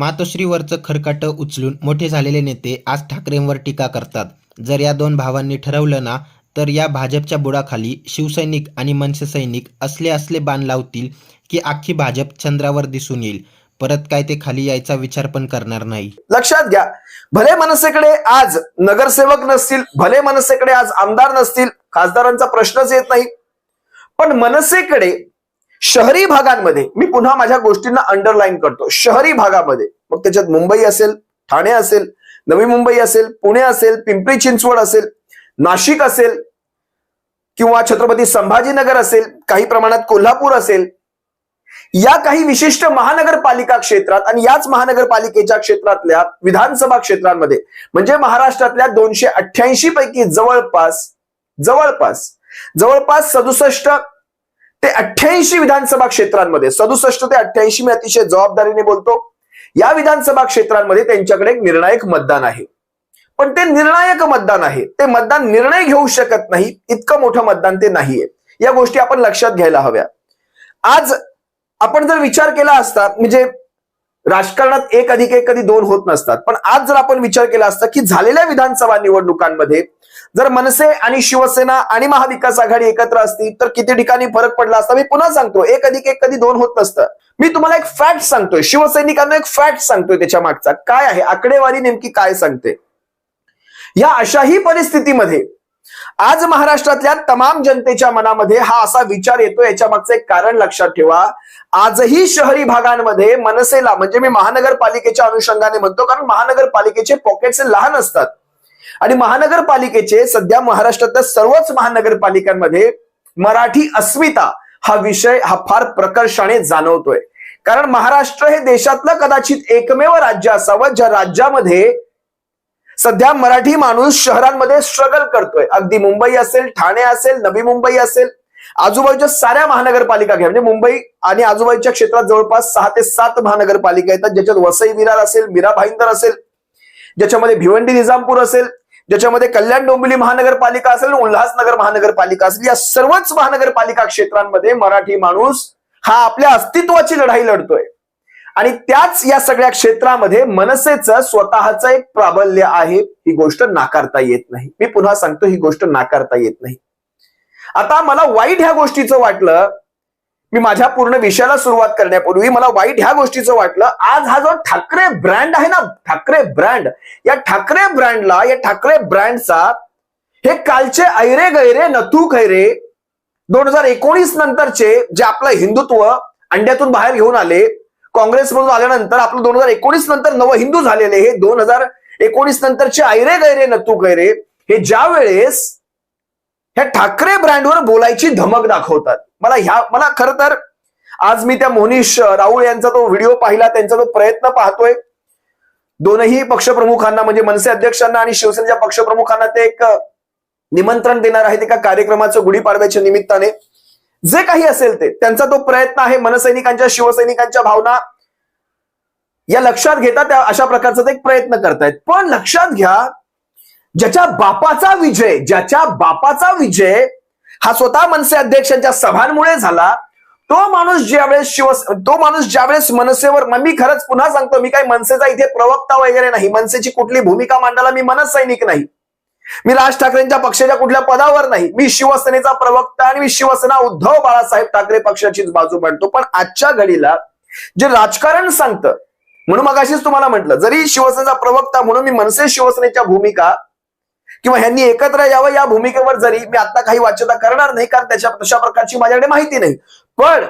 मातोश्रीवरचं खरकाटं उचलून मोठे झालेले नेते आज ठाकरेंवर टीका करतात. जर या दोन भावांनी ठरवलं ना तर या भाजपच्या बुडाखाली शिवसैनिक आणि मनसे सैनिक असले असले बाण लावतील की अख्खी भाजप चंद्रावर दिसून येईल. परत काय ते खाली यायचा विचार पण करणार नाही. लक्षात घ्या भले मनसेकडे आज नगरसेवक नसतील भले मनसेकडे आज आमदार नसतील खासदारांचा प्रश्नच येत नाही. पण मनसेकडे शहरी भागांमध्ये मी पुन्हा माझ्या गोष्टींना अंडरलाईन करतो. शहरी भागामध्ये मग त्याच्यात मुंबई असेल ठाणे असेल नवी मुंबई असेल पुणे असेल पिंपरी चिंचवड असेल नाशिक असेल किंवा छत्रपती संभाजीनगर असेल काही प्रमाणात कोल्हापूर असेल या काही विशिष्ट महानगरपालिका क्षेत्रात आणि याच महानगरपालिकेच्या क्षेत्रातल्या विधानसभा क्षेत्रांमध्ये म्हणजे महाराष्ट्रातल्या दोनशे अठ्ठ्याऐंशी पैकी जवळपास जवळपास जवळपास सदुसष्ट ते अठ्ठ्याऐंशी विधानसभा क्षेत्रांमध्ये सदुसष्ट ते अठ्ठ्याऐंशी मी अतिशय जबाबदारीने बोलतो या विधानसभा क्षेत्रांमध्ये त्यांच्याकडे एक निर्णायक मतदान आहे. पण ते निर्णायक मतदान आहे. ते मतदान निर्णय घेऊ शकत नाही इतकं मोठं मतदान ते नाहीये. या गोष्टी आपण लक्षात घ्यायला हव्या. आज आपण जर विचार केला असता म्हणजे राजकारणात एक अधिक एक कधी दोन होत नसतात. पण आज जर आपण विचार केला असता की झालेल्या विधानसभा निवडणुकांमध्ये जर मनसे आणि शिवसेना आणि महाविकास आघाडी एकत्र असती तर किती ठिकाणी फरक पडला असता मी पुन्हा सांगतो एक अधिक एक कधी दोन होत नसतं. मी तुम्हाला एक फॅक्ट सांगतोय शिवसैनिकांना एक फॅक्ट सांगतोय त्याच्या मागचा. काय आहे? आकडेवारी नेमकी काय सांगते? या अशाही परिस्थितीमध्ये आज महाराष्ट्रातल्या तमाम जनतेच्या मनामध्ये हा असा विचार येतो याच्या मागचं एक कारण लक्षात ठेवा. आजही शहरी भागांमध्ये मनसेला म्हणजे मी महानगरपालिकेच्या अनुषंगाने म्हणतो कारण महानगरपालिकेचे पॉकेट्स लहान असतात. आणि महानगरपालिकेचे सध्या महाराष्ट्रातल्या सर्वच महानगरपालिकांमध्ये मराठी अस्मिता हा विषय हा फार प्रकर्षाने जाणवतोय. कारण महाराष्ट्र हे देशातलं कदाचित एकमेव राज्य असावं ज्या राज्यामध्ये सध्या मराठी माणूस शहरांमध्ये स्ट्रगल करतोय. अगदी मुंबई असेल ठाणे असेल नवी मुंबई असेल आजूबाजूच्या साऱ्या महानगरपालिका घ्या. म्हणजे मुंबई आणि आजूबाजूच्या क्षेत्रात जवळपास सहा ते सात महानगरपालिका येतात ज्याच्यात वसई विरार असेल मीरा भाईंदर असेल ज्याच्यामध्ये भिवंडी निजामपूर असेल ज्याच्यामध्ये कल्याण डोंबिवली महानगरपालिका असेल उल्हासनगर महानगरपालिका असेल या सर्वच महानगरपालिका क्षेत्रांमध्ये मराठी माणूस हा आपल्या अस्तित्वाची लढाई लढतोय. आणि त्याच या सगळ्या क्षेत्रामध्ये मनसेचं स्वतःचं एक प्राबल्य आहे ही गोष्ट नाकारता येत नाही. मी पुन्हा सांगतो ही गोष्ट नाकारता येत नाही. आता मला वाईट ह्या गोष्टीचं वाटलं मी माझ्या पूर्ण विषयाला सुरुवात करण्यापूर्वी मला वाईट ह्या गोष्टीचं वाटलं आज हा जो ठाकरे ब्रँड आहे ना ठाकरे ब्रँड या ठाकरे ब्रँडला या ठाकरे ब्रँडचा हे कालचे ऐरे गैरे नथू खैरे दोन हजार एकोणीस नंतरचे जे आपलं हिंदुत्व अंड्यातून बाहेर घेऊन आले काँग्रेसमधून आल्यानंतर आपलं दोन हजार एकोणीस नंतर नव हिंदू झालेले हे दोन हजार एकोणीस नंतरचे ऐरे गैरे नतू गैरे हे ज्या वेळेस ह्या ठाकरे ब्रँडवर बोलायची धमक दाखवतात. मला ह्या मला खरं तर आज मी त्या मोनिश राऊळ यांचा तो व्हिडिओ पाहिला त्यांचा तो प्रयत्न पाहतोय. दोनही पक्षप्रमुखांना म्हणजे मनसे अध्यक्षांना आणि शिवसेनेच्या पक्षप्रमुखांना ते एक निमंत्रण देणार आहेत एका कार्यक्रमाचं गुढीपाडव्याच्या निमित्ताने. जे काही असेल ते त्यांचा तो प्रयत्न आहे मनसैनिकांच्या शिवसैनिकांच्या भावना. या लक्षात घेता त्या अशा प्रकारचा ते एक प्रयत्न करतायत. पण लक्षात घ्या ज्याच्या बापाचा विजय ज्याच्या बापाचा विजय हा स्वतः मनसे अध्यक्षांच्या सभांमुळे झाला तो माणूस ज्यावेळेस शिव तो माणूस ज्यावेळेस मनसेवर मग मी खरंच पुन्हा सांगतो मी काही मनसेचा इथे प्रवक्ता वगैरे नाही. मनसेची कुठली भूमिका मांडायला मी मनसैनिक नाही. मी राज ठाकरेंच्या पक्षाच्या कुठल्या पदावर नाही. मी शिवसेनेचा प्रवक्ता आणि मी शिवसेना उद्धव बाळासाहेब ठाकरे पक्षाचीच बाजू मांडतो. पण आजच्या घडीला जे राजकारण सांगतं म्हणून मग अशीच तुम्हाला म्हटलं जरी शिवसेनेचा प्रवक्ता म्हणून मी मनसे शिवसेनेच्या भूमिका किंवा ह्यांनी एकत्र यावं या भूमिकेवर जरी मी आता काही वाच्यता करणार नाही कारण त्याच्या तशा प्रकारची माझ्याकडे माहिती नाही. पण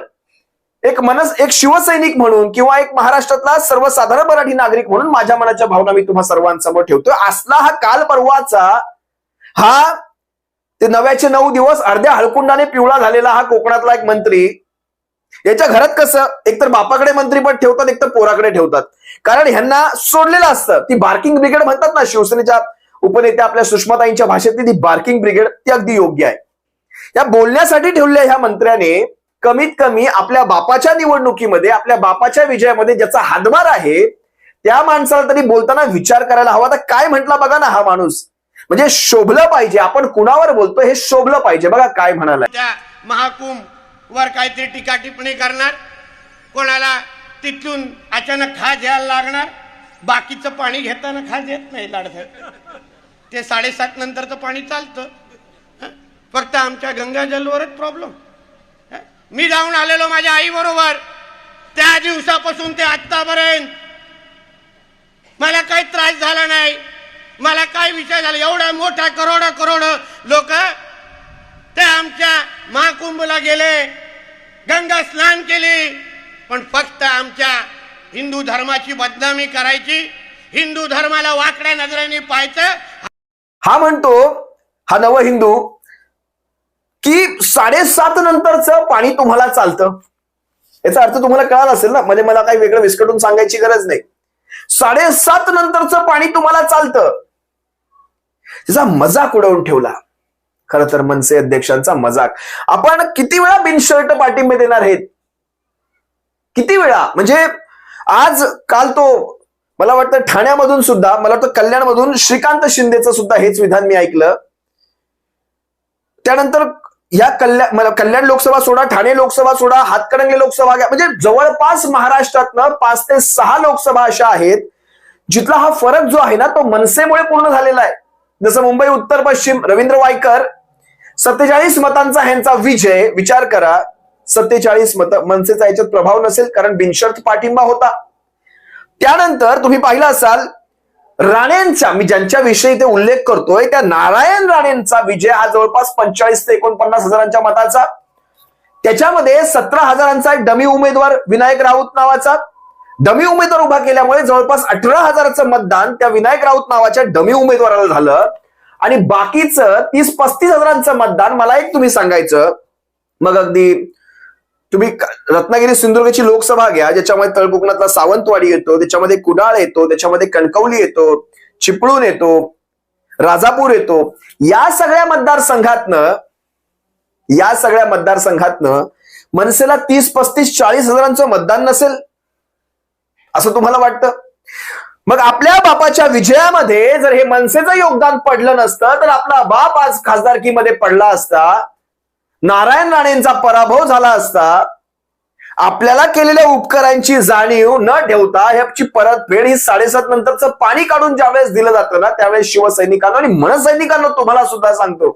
एक मनस एक शिवसैनिक म्हणून किंवा एक महाराष्ट्रातला सर्वसाधारण मराठी नागरिक म्हणून माझ्या मनाच्या भावना मी तुम्हा सर्वांसमोर ठेवतोय. असला हा काल परवाचा हा ते नव्याचे नऊ दिवस अर्ध्या हळकुंडाने पिवळा झालेला हा कोकणातला एक मंत्री. याच्या घरात कसं एकतर बापाकडे मंत्रीपद ठेवतात एकतर पोराकडे ठेवतात. कारण ह्यांना सोडलेलं असतं. ती बार्किंग ब्रिगेड म्हणतात ना शिवसेनेच्या उपनेत्या आपल्या सुषमाताईंच्या भाषेतली ती बार्किंग ब्रिगेड ती अगदी योग्य आहे. या बोलण्यासाठी ठेवलेल्या ह्या मंत्र्याने कमीत कमी आपल्या बापाच्या निवडणुकीमध्ये आपल्या बापाच्या विजयामध्ये ज्याचा हातभार आहे त्या माणसाला तरी बोलताना विचार करायला हवा. तर काय म्हटला बघा ना हा माणूस. म्हणजे शोभलं पाहिजे. आपण कुणावर बोलतो हे शोभलं पाहिजे. बघा काय म्हणाला त्या महाकुंभ वर काहीतरी टीका टिप्पणी करणार. कोणाला तिथून अचानक खाज यायला लागणार. बाकीचं पाणी घेताना खाज येत नाही लाडसाहेब ते साडेसात नंतरचं पाणी चालतं. फक्त आमच्या गंगाजलवरच प्रॉब्लेम मी जाऊन आलेलो माझ्या आईबरोबर त्या दिवसापासून ते आत्तापर्यंत. मला काही त्रास झाला नाही. मला काय विषय झाला? एवढा मोठा करोड करोड लोक ते आमच्या महाकुंभला गेले गंगा स्नान केले पण फक्त आमच्या हिंदू धर्माची बदनामी करायची हिंदू धर्माला वाकड्या नजरेने पाहायचं. हा म्हणतो हा नव हिंदू की साडेसात नंतरचं पाणी तुम्हाला चालतं. याचा अर्थ तुम्हाला कळाला असेल ना? म्हणजे मला काही वेगळं विस्कटून सांगायची गरज नाही. साडेसात नंतरचं पाणी तुम्हाला चालतं. तिचा मजाक उडवून ठेवला. खर तर मनसे अध्यक्षांचा मजाक. आपण किती वेळा बिनशर्ट पाठिंबे देणार आहेत? किती वेळा? म्हणजे आज काल तो मला वाटतं ठाण्यामधून सुद्धा मला वाटतं कल्याणमधून श्रीकांत शिंदेचं सुद्धा हेच विधान मी ऐकलं. त्यानंतर या कल्याण मला कल्याण लोकसभा सोडा ठाणे लोकसभा सोडा हातकणंगले लोकसभा घ्या म्हणजे जवळपास महाराष्ट्रातनं पाच ते सहा लोकसभा अशा आहेत जिथला हा फरक जो आहे ना तो मनसेमुळे पूर्ण झालेला आहे. जसं मुंबई उत्तर पश्चिम रवींद्र वायकर सत्तेचाळीस मतांचा ह्यांचा विजय. विचार करा सत्तेचाळीस मत मनसेचा याच्यात प्रभाव नसेल कारण बिनशर्त पाठिंबा होता. त्यानंतर तुम्ही पाहिलं असाल राणेंचा मी ज्यांच्या विषयी ते उल्लेख करतोय त्या नारायण राणेंचा विजय हा जवळपास पंचेचाळीस ते एकोणपन्नास हजारांच्या मताचा. त्याच्यामध्ये सतरा हजारांचा एक डमी उमेदवार विनायक राऊत नावाचा. डमी उमेदवार उभा केल्यामुळे जवळपास अठरा हजाराचं मतदान त्या विनायक राऊत नावाच्या डमी उमेदवाराला झालं. आणि बाकीचं तीस पस्तीस हजारांचं मतदान मला एक तुम्ही सांगायचं. मग अगदी तुम्ही रत्नागिरी सिंधुदुर्गची लोकसभा घ्या ज्याच्यामध्ये तळकोकणातला सावंतवाडी येतो त्याच्यामध्ये कुडाळ येतो त्याच्यामध्ये कणकवली येतो चिपळूण येतो राजापूर येतो. या सगळ्या मतदारसंघातनं या सगळ्या मतदारसंघातनं मनसेला तीस पस्तीस चाळीस हजारांचं मतदान नसेल. असं तुम्हाला वाटतं? मग आपल्या बापाच्या विजयामध्ये जर हे मनसेचं योगदान पडलं नसतं तर आपला बाप आज खासदारकीमध्ये पडला असता नारायण राणेंचा पराभव झाला असता आपल्याला केलेल्या उपकारांची जाणीव न ठेवता ह्याची परतफेड ही साडेसात नंतरचं पाणी काढून ज्यावेळेस दिलं जातं ना त्यावेळेस शिवसैनिकांना आणि मनसैनिकांना तुम्हाला सुद्धा सांगतो.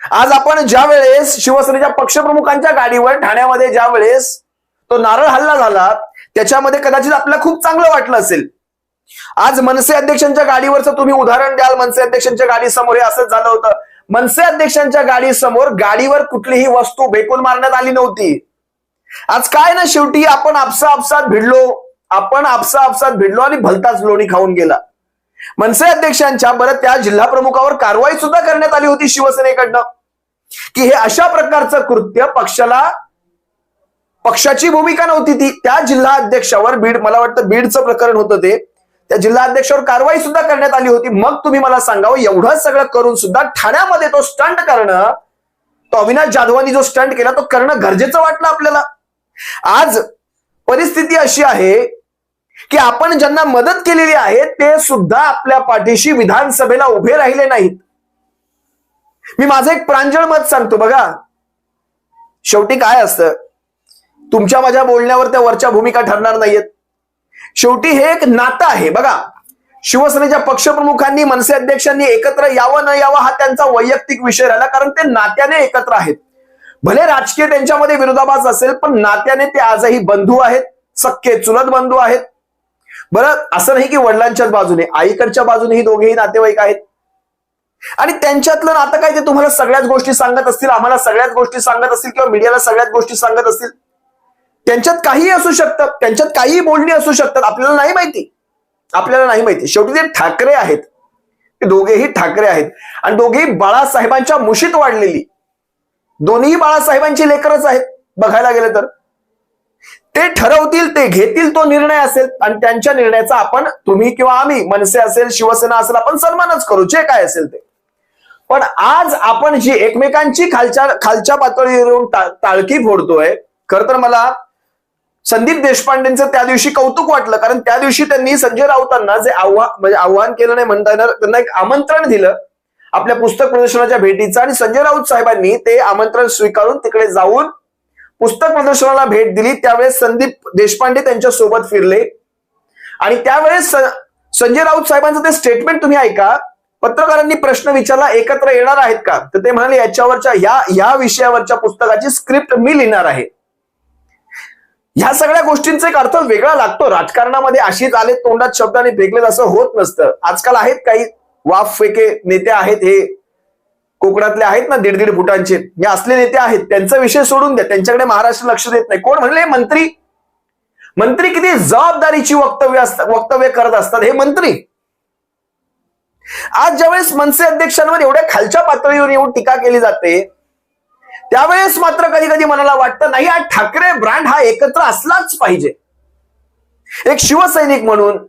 आज आपण ज्या वेळेस शिवसेनेच्या पक्षप्रमुखांच्या गाडीवर ठाण्यामध्ये ज्या वेळेस तो नारळ हल्ला झाला त्याच्यामध्ये कदाचित आपल्याला खूप चांगलं वाटलं असेल. आज मनसे अध्यक्षांच्या गाडीवरचं तुम्ही उदाहरण द्याल. मनसे अध्यक्षांच्या गाडी समोर हे असंच झालं होतं. मनसे अध्यक्षांच्या गाडीसमोर गाडीवर कुठलीही वस्तू भेकून मारण्यात आली नव्हती. आज काय ना शेवटी आपण आपसा आपसात भिडलो. आपण आपसा आपसात भिडलो आणि भलताच लोणी खाऊन गेला. मनसे अध्यक्षांच्या बरं त्या जिल्हा प्रमुखावर कारवाई सुद्धा करण्यात आली होती शिवसेनेकडनं. की हे अशा प्रकारचं कृत्य पक्षाला पक्षाची भूमिका नव्हती ती. त्या जिल्हा अध्यक्षावर बीड मला वाटतं बीडचं प्रकरण होतं ते. त्या जिल्हा अध्यक्षावर कारवाई सुद्धा करण्यात आली होती. मग तुम्ही मला सांगावं एवढं सगळं करून सुद्धा ठाण्यामध्ये तो स्टंट करणं तो अविनाश जाधवांनी जो स्टंट केला तो करणं गरजेचं वाटलं आपल्याला. आज परिस्थिती अशी आहे की आपण ज्यांना मदत केलेली आहे ते सुद्धा आपल्या पाठीशी विधानसभेला उभे राहिले नाहीत. मी माझं एक प्रांजळ मत सांगतो बघा. शेवटी काय असतं? तुमच्या माझ्या बोलण्यावर त्या वरच्या भूमिका ठरणार नाहीयेत. शेवटी हे एक नातं आहे. बघा शिवसेनेच्या पक्षप्रमुखांनी मनसे अध्यक्षांनी एकत्र यावं न यावं हा त्यांचा वैयक्तिक विषय राहिला कारण ते नात्याने एकत्र आहेत. भले राजकीय त्यांच्यामध्ये विरोधाभास असेल पण नात्याने ते आजही बंधू आहेत सख्खे चुलत बंधू आहेत. बरं असं नाही की वडिलांच्याच बाजूने आईकडच्या बाजूने ही दोघेही नातेवाईक आहेत. आणि त्यांच्यातलं नातं काय ते तुम्हाला सगळ्याच गोष्टी सांगत असतील आम्हाला सगळ्याच गोष्टी सांगत असतील किंवा मीडियाला सगळ्याच गोष्टी सांगत असतील त्यांच्यात काहीही असू शकतं त्यांच्यात काहीही बोलणी असू शकतात आपल्याला नाही माहिती. आपल्याला नाही माहिती. शेवटी ते ठाकरे आहेत. ते दोघेही ठाकरे आहेत. आणि दोघेही बाळासाहेबांच्या मुशीत वाढलेली. दोन्ही बाळासाहेबांची लेकरच आहेत बघायला गेलं तर. ते ठरवतील ते घेतील तो निर्णय असेल. आणि त्यांच्या निर्णयाचा आपण तुम्ही किंवा आम्ही मनसे असेल शिवसेना असेल आपण सन्मानच करू जे काय असेल ते. पण आज आपण जी एकमेकांची खालच्या खालच्या पातळीवरून टा- टाळकी फोडतोय खर तर मला संदीप देशपांडेंचं त्या दिवशी कौतुक वाटलं कारण त्या दिवशी त्यांनी संजय राऊतांना जे आव्हान म्हणजे आव्हान केलं नाही म्हणता येणार त्यांना एक आमंत्रण दिलं आपल्या पुस्तक प्रदर्शनाच्या भेटीचं. आणि संजय राऊत साहेबांनी ते आमंत्रण स्वीकारून तिकडे जाऊन पुस्तक प्रदर्शनाला भेट दिली. त्यावेळेस संदीप देशपांडे त्यांच्यासोबत फिरले. आणि त्यावेळेस संजय राऊत साहेबांचं ते स्टेटमेंट तुम्ही ऐका. पत्रकारांनी प्रश्न विचारला एकत्र येणार आहेत का? तर ते म्हणाले याच्यावरच्या या या विषयावरच्या पुस्तकाची स्क्रिप्ट मी लिहिणार आहे. ह्या सगळ्या गोष्टींचा एक अर्थ वेगळा लागतो. राजकारणामध्ये अशीच आले तोंडात शब्दाने फेकलेत असं होत नसतं. आजकाल आहेत काही वाफ फेके नेते आहेत हे. कोकणातले आहेत ना दीड दीड फुटांचे. हे असले नेते आहेत. त्यांचा विषय सोडून द्या. त्यांच्याकडे महाराष्ट्र लक्ष देत नाही. कोण म्हणले? मंत्री. मंत्री किती जबाबदारीची वक्तव्य असतात वक्तव्य करत असतात हे मंत्री. आज ज्यावेळेस मनसे अध्यक्षांवर एवढ्या खालच्या पातळीवर येऊन टीका केली जाते त्यावेळेस मात्र कधी कधी मनाला वाटतं नाही हा ठाकरे ब्रँड हा एकत्र असलाच पाहिजे. एक शिवसैनिक म्हणून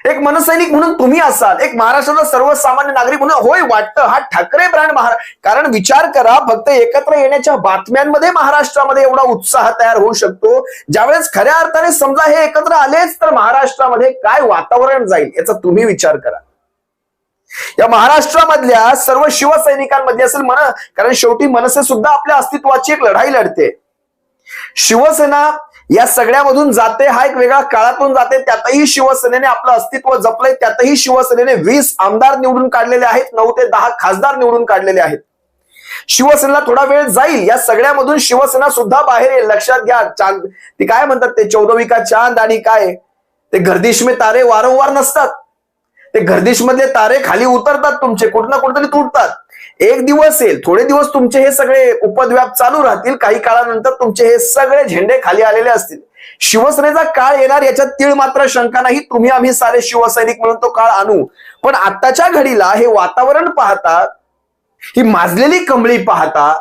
एक मनसैनिक म्हणून तुम्ही असाल एक महाराष्ट्राचा सर्वसामान्य नागरिक म्हणून होय वाटतं हा ठाकरे ब्रँड महारा कारण विचार करा फक्त एकत्र येण्याच्या बातम्यांमध्ये महाराष्ट्रामध्ये एवढा उत्साह तयार होऊ शकतो. ज्यावेळेस खऱ्या अर्थाने समजा हे एकत्र आलेच तर महाराष्ट्रामध्ये काय वातावरण जाईल याचा तुम्ही विचार करा. या महाराष्ट्रामधल्या सर्व शिवसैनिकांमध्ये असेल म्हणा कारण शेवटी मनसे सुद्धा आपल्या अस्तित्वाची एक लढाई लढते. शिवसेना या सगळ्यामधून जाते हा एक वेगळा काळातून जाते त्यातही शिवसेनेने आपलं अस्तित्व जपलंय त्यातही शिवसेनेने वीस आमदार निवडून काढलेले आहेत नऊ ते दहा खासदार निवडून काढलेले आहेत. शिवसेनेला थोडा वेळ जाईल या सगळ्यामधून शिवसेना सुद्धा बाहेर येईल. लक्षात घ्या चांद ते काय म्हणतात ते? चौदवी का चांद आणि काय? ते गर्दिश में तारे वारंवार नसतात. ते गर्दिश मधले तारे खाली उतरतात तुमचे कुठं ना कुठेतरी तुटतात. एक दिवस येईल थोडे दिवस तुमचे हे सगळे उपद्व्याप चालू राहतील काही काळानंतर तुमचे हे सगळे झेंडे खाली आलेले असतील. शिवसेनेचा काळ येणार याच्यात तीळ मात्र शंका नाही तुम्ही आम्ही सारे शिवसैनिक म्हणून तो काळ आणू. पण आत्ताच्या घडीला हे वातावरण पाहता ही माजलेली कमळी पाहता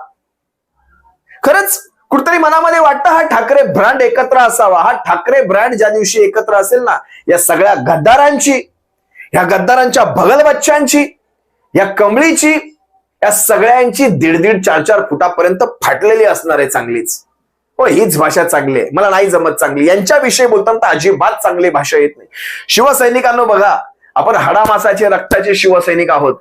खरंच कुठतरी मनामध्ये वाटतं हा ठाकरे ब्रँड एकत्र असावा. हा ठाकरे ब्रँड ज्या दिवशी एकत्र असेल ना या सगळ्या गद्दारांची ह्या गद्दारांच्या भगल बच्चांची या कमळीची या सगळ्यांची दीड दीड चार चार फुटापर्यंत फाटलेली असणार आहे चांगलीच. हो हीच भाषा चांगली आहे. मला नाही जमत चांगली. यांच्याविषयी बोलताना तर अजिबात चांगली भाषा येत नाही. शिवसैनिकांनो बघा आपण हाडामासाचे रक्ताचे शिवसैनिक आहोत.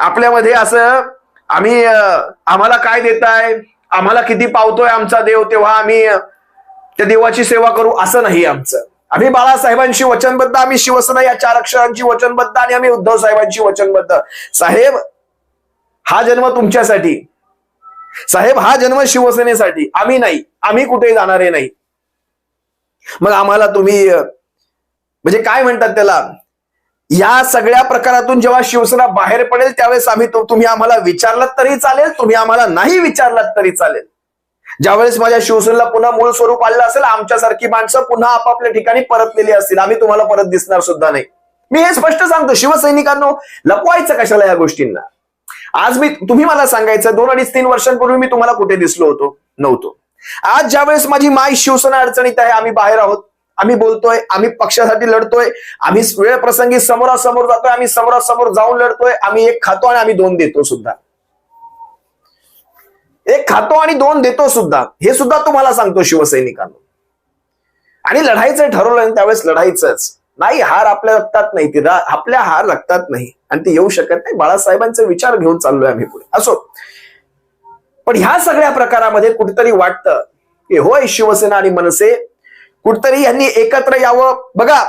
आपल्यामध्ये असं आम्ही आम्हाला काय देताय? आम्हाला किती पावतोय आमचा देव तेव्हा आम्ही त्या देवाची सेवा करू असं नाही आमचं. आम्ही बाळासाहेबांशी वचनबद्ध आम्ही शिवसेना या चार अक्षरांची वचनबद्ध आणि आम्ही उद्धव साहेबांची वचनबद्ध. साहेब हा जन्म तुमच्यासाठी. साहेब हा जन्म शिवसेनेसाठी. आम्ही नाही. आम्ही कुठे जाणारे नाही. मग आम्हाला तुम्ही म्हणजे काय म्हणतात त्याला? या सगळ्या प्रकारातून जेव्हा शिवसेना बाहेर पडेल त्यावेळेस आम्ही तो- तुम्ही आम्हाला विचारलात तरी चालेल तुम्ही आम्हाला नाही विचारलात तरी चालेल. ज्यावेळेस माझ्या शिवसेनेला पुन्हा मूळ स्वरूप आलेलं असेल आमच्यासारखी माणसं पुन्हा आपापल्या ठिकाणी परतलेली असतील. आम्ही तुम्हाला परत दिसणार सुद्धा नाही. मी हे स्पष्ट सांगतो शिवसैनिकांनो लपवायचं कशाला या गोष्टींना? आज मी तुम्ही मला सांगायचं दोन अडीच तीन वर्षांपूर्वी मी तुम्हाला कुठे दिसलो होतो? नव्हतो. आज ज्यावेळेस माझी माय शिवसेना अडचणीत आहे आम्ही बाहेर आहोत. आम्ही बोलतोय आम्ही पक्षासाठी लढतोय आम्ही वेळ प्रसंगी समोरासमोर जातोय आम्ही समोरासमोर जाऊन लढतोय आम्ही एक खातो आणि आम्ही दोन देतो सुद्धा. एक खातो आणि दोन देतो सुद्धा. हे सुद्धा तुम्हाला सांगतो शिवसैनिकांना. आणि लढायचं ठरवलं आणि त्यावेळेस लढायचंच नाही हार आपल्या रक्तात नाही ती आपल्या हार रक्तात नाही. आणि ती येऊ शकत नाही. बाळासाहेबांचे विचार घेऊन चाललोय आम्ही पुढे. असो. पण ह्या सगळ्या प्रकारामध्ये कुठेतरी वाटतं की होय शिवसेना आणि मनसे कुठतरी यांनी एकत्र यावं. बघा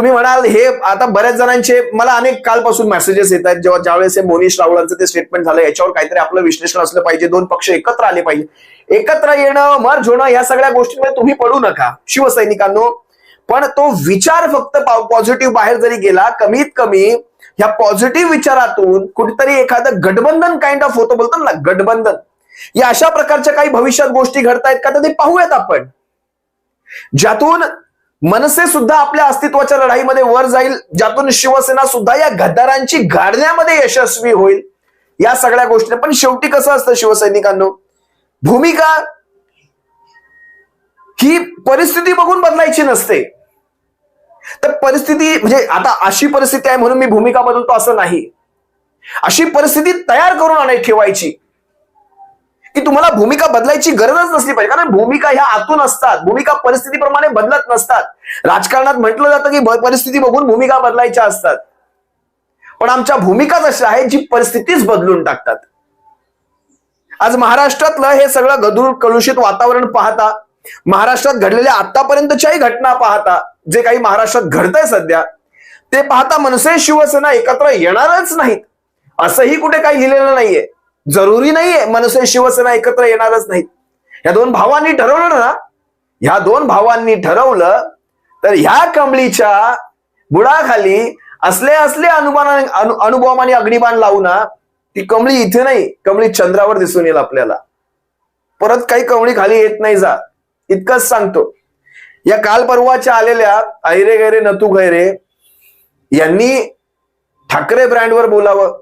तुम्ही म्हणाल हे आता बऱ्याच जणांचे मला अनेक कालपासून मेसेजेस येत आहेत जेव्हा ज्यावेळेस हे मोनिश राहुलांचं ते स्टेटमेंट झालं याच्यावर काहीतरी आपलं विश्लेषण असलं पाहिजे दोन पक्ष एकत्र आले पाहिजे. एकत्र येणं मर्ज होणं या सगळ्या गोष्टींमध्ये तुम्ही पडू नका शिवसैनिकांनो. पण तो विचार फक्त पॉझिटिव्ह बाहेर जरी गेला कमीत कमी ह्या पॉझिटिव्ह विचारातून कुठेतरी एखादं गठबंधन काइंड ऑफ होतं बोलतात ना गठबंधन. या अशा प्रकारच्या काही भविष्यात गोष्टी घडतायत का तर ते पाहूयात आपण. ज्यातून मनसे सुद्धा आपल्या अस्तित्वाच्या लढाईमध्ये वर जाईल ज्यातून शिवसेना सुद्धा या गद्दारांची गाडण्यामध्ये यशस्वी होईल या सगळ्या गोष्टी. पण शेवटी कसं असतं शिवसैनिकांनो? भूमिका ही परिस्थिती बघून बदलायची नसते. तर परिस्थिती म्हणजे आता अशी परिस्थिती आहे म्हणून मी भूमिका बदलतो असं नाही. अशी परिस्थिती तयार करून आणाय ठेवायची. की तुम्हाला भूमिका बदलायची गरजच नसली पाहिजे. कारण भूमिका ह्या आतून असतात. भूमिका परिस्थितीप्रमाणे बदलत नसतात. राजकारणात म्हटलं जातं की परिस्थिती बघून भूमिका बदलायच्या असतात. पण आमच्या भूमिकाच अशा आहेत जी परिस्थितीच बदलून टाकतात. आज महाराष्ट्रातलं हे सगळं गधूर कलुषित वातावरण पाहता महाराष्ट्रात घडलेल्या आतापर्यंतच्याही घटना पाहता जे काही महाराष्ट्रात घडतंय सध्या ते पाहता मनसे शिवसेना एकत्र येणारच नाहीत. असंही कुठे काही लिहिलेलं नाहीये. जरुरी नाहीये मनसे शिवसेना एकत्र येणारच नाही या दोन भावांनी ठरवलं ना ह्या दोन भावांनी ठरवलं तर ह्या कमळीच्या बुडाखाली असले असले अनुमान अनु अनुभवाने अग्निबाण लावू ना ती कमळी इथे नाही कमळी चंद्रावर दिसून येईल आपल्याला. परत काही कमळी खाली येत नाही जा इतकंच सांगतो. या काल परवाच्या आलेल्या ऐरे गैरे नतू गैरे यांनी ठाकरे ब्रँडवर बोलावं.